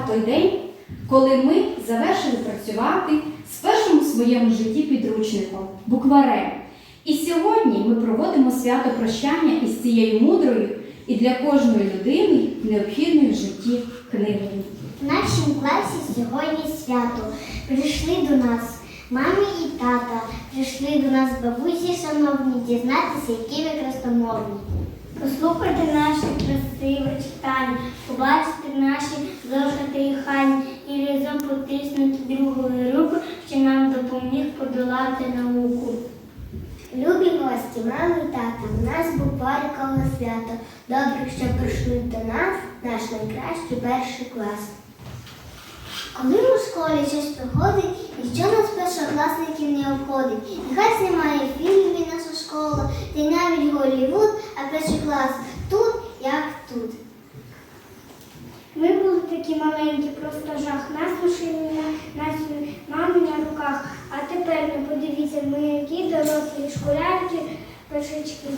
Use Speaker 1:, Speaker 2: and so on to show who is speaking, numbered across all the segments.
Speaker 1: настав той день, коли ми завершили працювати з першим у своєму житті підручником букварем. І сьогодні ми проводимо свято прощання із цією мудрою і для кожної людини необхідною в житті книгою.
Speaker 2: В нашому класі сьогодні свято. Прийшли до нас мамі і тата, прийшли до нас бабусі шановні, дізнатися, які ви красномовні. Послухайте наші красиві читання, побачити наші зошити і хані і разом потиснути другою руку, що нам допоміг подолати науку. Любі гості, мами і тата, в нас буквально свято. Добре, що прийшли до нас, наш найкращий перший клас. Коли у школі щось проходить, ніщо нас першокласників не обходить. Нехай знімає фільми наша школа, та й навіть Голлівуд, а перший клас тут, як тут. Ми були такі маленькі, просто жах. Нас носили на нас мами на руках. А тепер не подивіться, ми які дорослі школярки, першачки.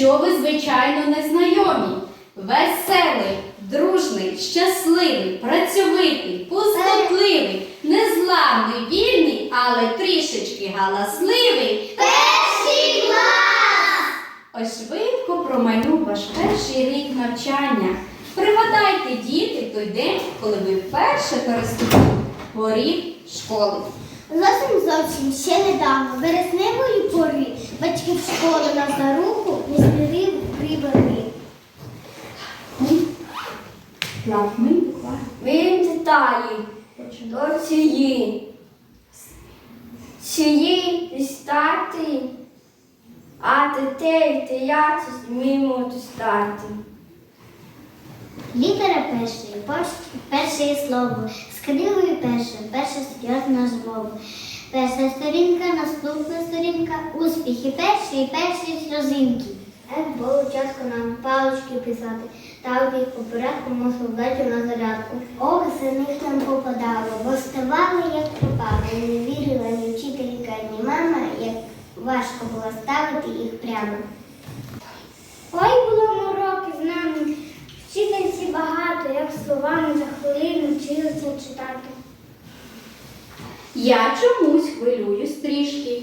Speaker 1: Якщо ви, звичайно, не знайомі. Веселий, дружний, щасливий, працьовитий, пустотливий, незламний, вільний, але трішечки галасливий.
Speaker 2: Перший клас!
Speaker 1: Ось швидко промайнув ваш перший рік навчання. Пригадайте, діти, той день, коли ви вперше переступили поріг школи.
Speaker 2: Зовсім зовсім ще недавно, вересневої пори, батьки в школу нас за руку прибили.
Speaker 1: Ми буквально.
Speaker 3: Він читає до цієї. Цієї стати, а дітей теяти змімо достати.
Speaker 2: Літера першої, перше слово, з кривою перше, перша серйозна розмова. Перша сторінка, наступна сторінка, успіхи перші і перші сльозинки. Як було часку нам палички писати, так їх по порядку мов солдатів на зарядку. Ох, за них нам попадало, бо ставали, як попали. Не вірила ні вчителька, ні мама, як важко було ставити їх прямо. Ой, було мороки з нами, вчительці словами за хвилину вчилися читати.
Speaker 1: Я чомусь хвилююсь трішки.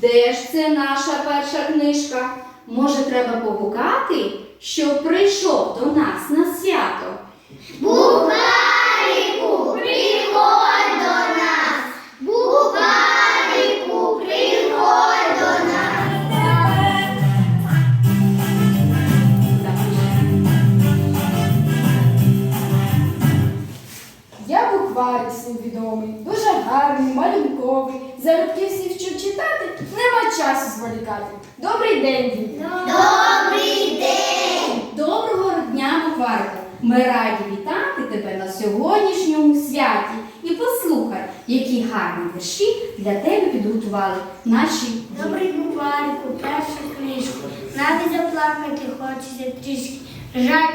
Speaker 1: Де ж це наша перша книжка? Може, треба погукати, щоб прийшов до нас на свято?
Speaker 2: Хочеться трішки. Жаль,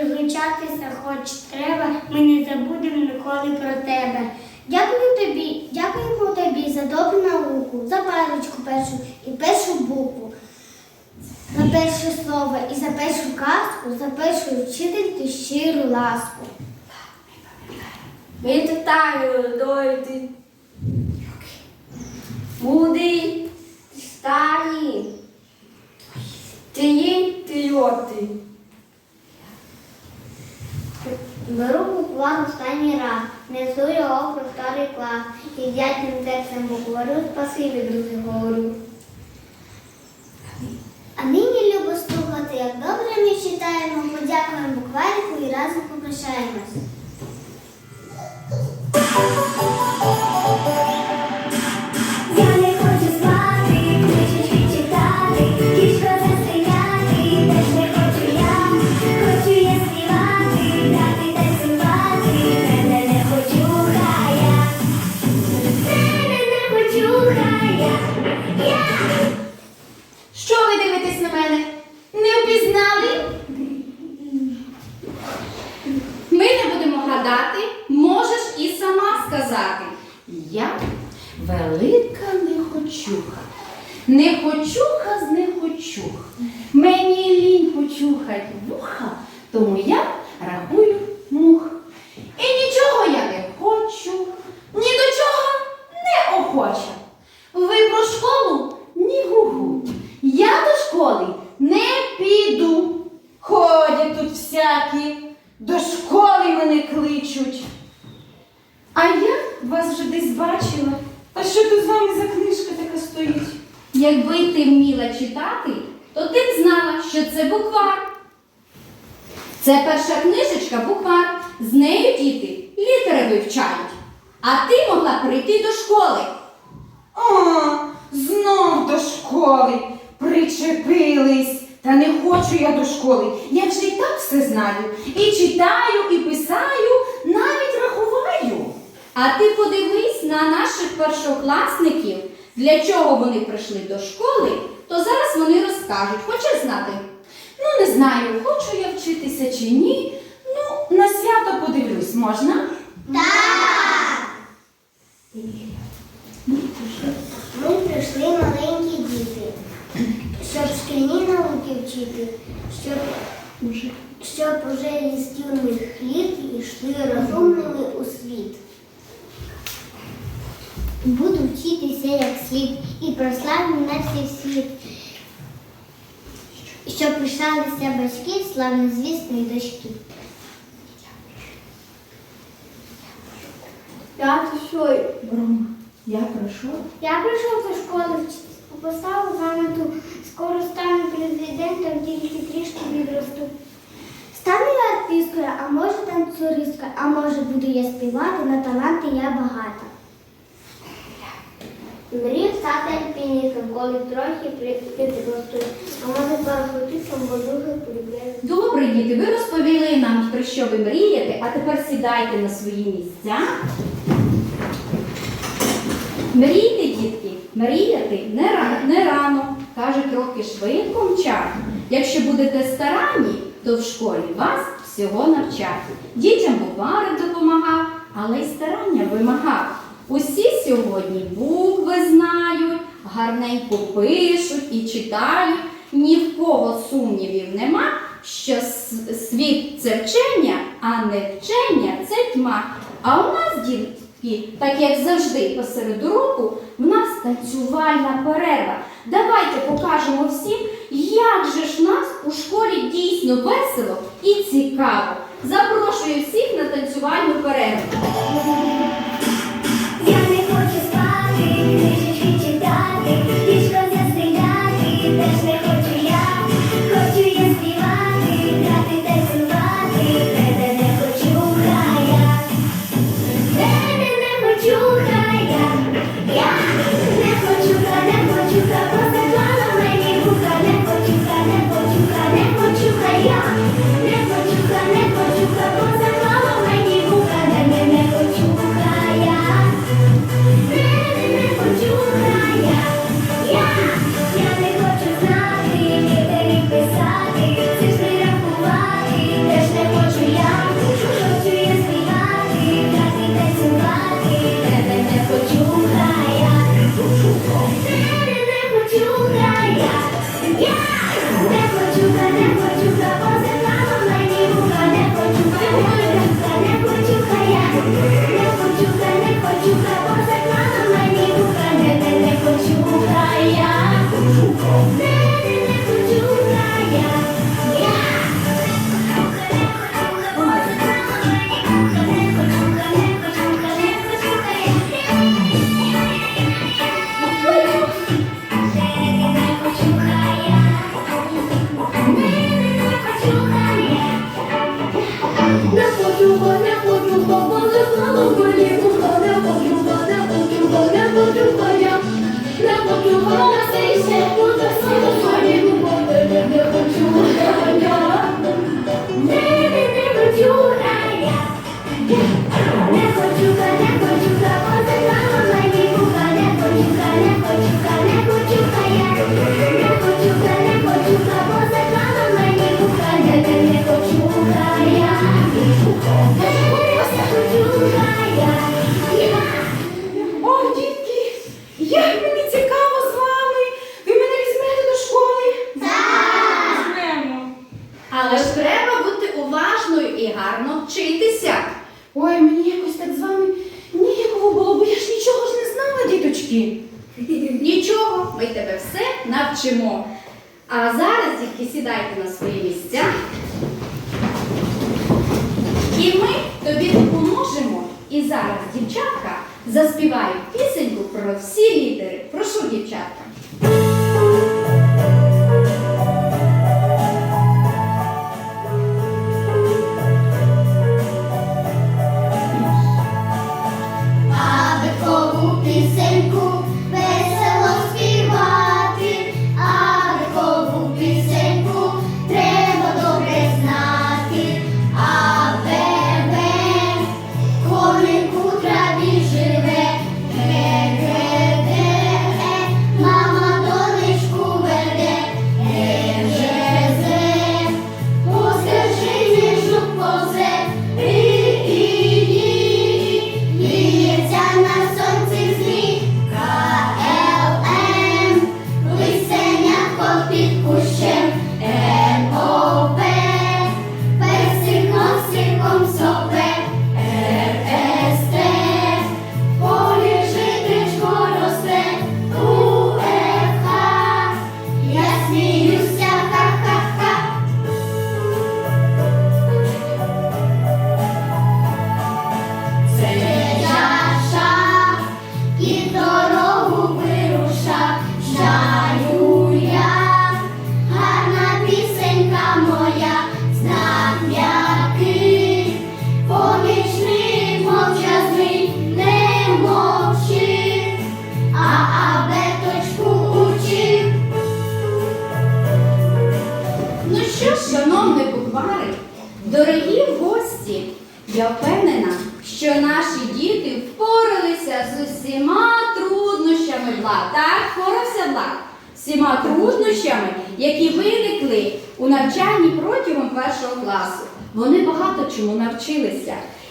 Speaker 2: розлучатися хоч треба, ми не забудемо ніколи про тебе. Дякую тобі, дякуємо тобі за добру науку, за парочку першу і першу букву, за перше слово і за першу казку, за першу вчительку щиру ласку.
Speaker 3: Ми питаю дойти. Мудрий, старі. Ти є, ти йоти.
Speaker 2: Беру буквар останній раз, несу його про старий клас і вдячним серцем букварю спасибі, друзі, говорю. А нині любо слухати, як добре ми читаємо, подякуємо букварику і разом попрощаємось.
Speaker 1: Впізнали? Ми не будемо гадати, можеш і сама сказати. Я велика нехочуха. Нехочуха з нехочух. Мені лінь почухать вуха, тому я рахую мух. І нічого я не хочу, ні до чого не охоча. Ви про школу ні гугу. Я до школи не піду.
Speaker 4: Ходять тут всякі, до школи мене кличуть. А я вас вже десь бачила. А що тут з вами за книжка така стоїть?
Speaker 1: Якби ти вміла читати, то ти б знала, що це буквар. Це перша книжечка буквар. З нею діти літери вивчають. А ти могла прийти до школи.
Speaker 4: А, знов до школи причепились. Та не хочу я до школи. Я вже і так все знаю. І читаю, і писаю.
Speaker 1: А ти подивись на наших першокласників, для чого вони прийшли до школи, то зараз вони розкажуть. Хочеш знати?
Speaker 4: Ну, не знаю, хочу я вчитися чи ні. Ну, на свято подивлюсь, можна? Так!
Speaker 2: Ми прийшли маленькі діти, щоб шкільні науки вчити, щоб, щоб уже із юних літ йшли розумними у світ. Буду вчитися як слід і прославлю на всій світ. Щоб пишалися батьки славнозвісної дочки.
Speaker 3: Я то?
Speaker 1: Брома, я пройшов.
Speaker 2: Я прийшов до школи вчитися, поставив грамоту, скоро стану президентом, тільки трішки відросту. Стану я артисткою, а може танцюристкою, а може буду я співати, на таланти я багата. Коли трохи при- підросту, а може парахутистом, бо дуже полюбляю.
Speaker 1: Добре, діти, ви розповіли нам, про що ви мрієте, а тепер сідайте на свої місця. Мрійте, дітки, мріяти не рано, не рано. Каже, трохи швидко мчать. Якщо будете старанні, то в школі вас всього навчать. Дітям буварик допомагав, але й старання вимагав. Усі сьогодні букви знають, гарненько пишуть і читають. Ні в кого сумнівів нема,
Speaker 5: що світ це вчення, а не вчення це тьма. А у нас, дітки, так як завжди, посеред року, в нас танцювальна перерва. Давайте покажемо всім, як же ж нас у школі дійсно весело і цікаво. Запрошую всіх на танцювальну перерву. Thank you.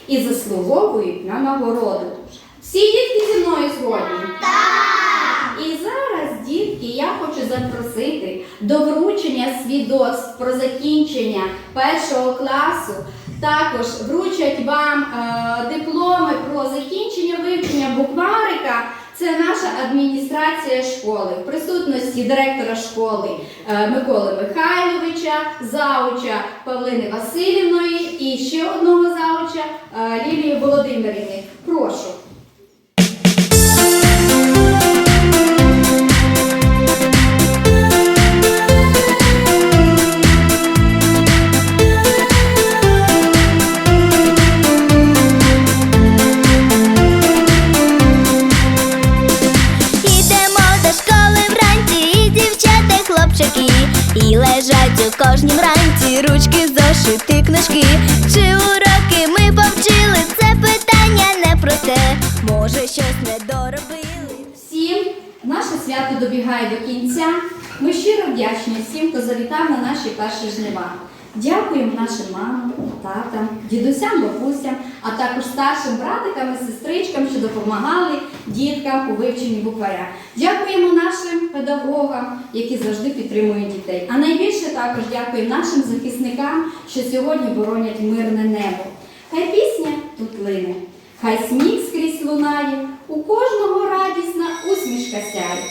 Speaker 5: і заслуговують на нагороду. Всі дітки зі мною згодні? Так! І зараз,
Speaker 1: дітки, я хочу запросити до вручення свідоцтв про закінчення першого класу. Також вручать вам е дипломи про закінчення вивчення букварика. Це наша адміністрація школи в присутності директора школи е, Миколи Михайловича, зауча Павлини Васильівної і ще одного зауча е, Лілії Володимирівни. Прошу.
Speaker 5: Лежать у кожнім ранці ручки, зошити, книжки. Чи уроки ми повчили? Це питання не про те, може щось не доробили.
Speaker 1: Всім наше свято добігає до кінця. Ми щиро вдячні всім, хто завітав на наші перші жнива. Дякуємо нашим мамам, татам, дідусям, бабусям, а також старшим братикам і сестричкам, що допомагали діткам у вивченні букваря. Дякуємо нашим педагогам, які завжди підтримують дітей. А найбільше також дякуємо нашим захисникам, що сьогодні боронять мирне небо. Хай пісня тут лине, хай сміх скрізь лунає, у кожного радісна усмішка сяє.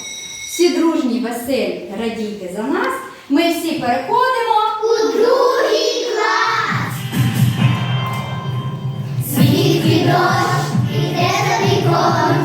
Speaker 1: Всі дружні, веселі, радійте за нас. Ми всі переходимо
Speaker 2: У другий дощ іде за віконцем,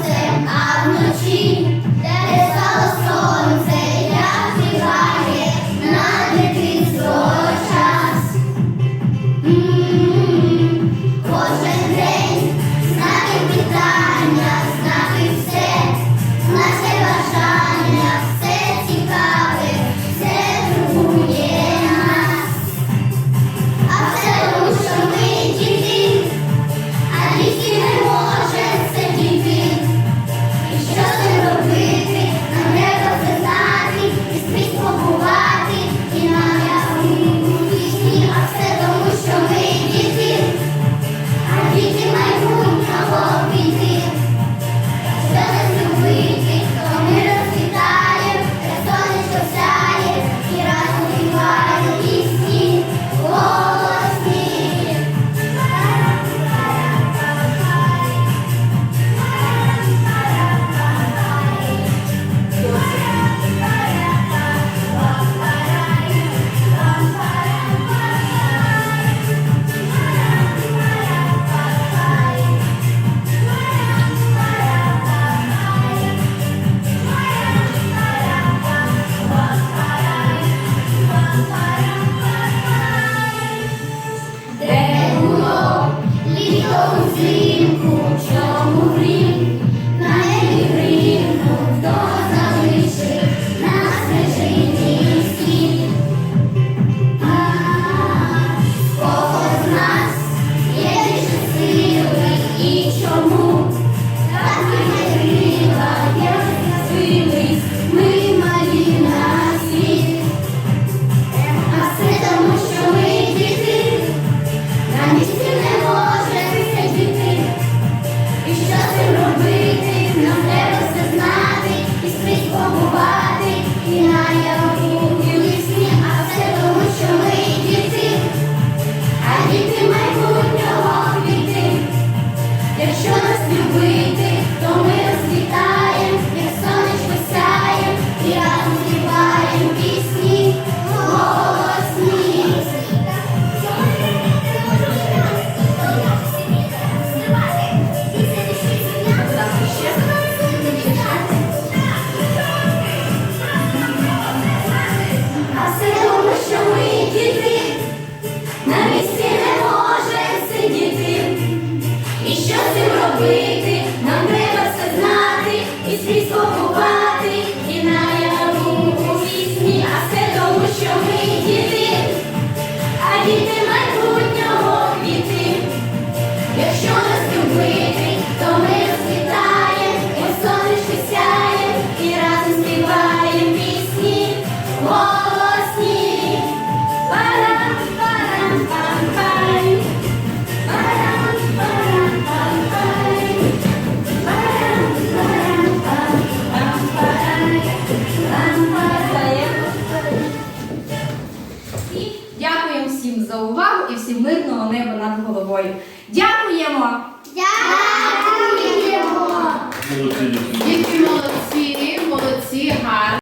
Speaker 1: над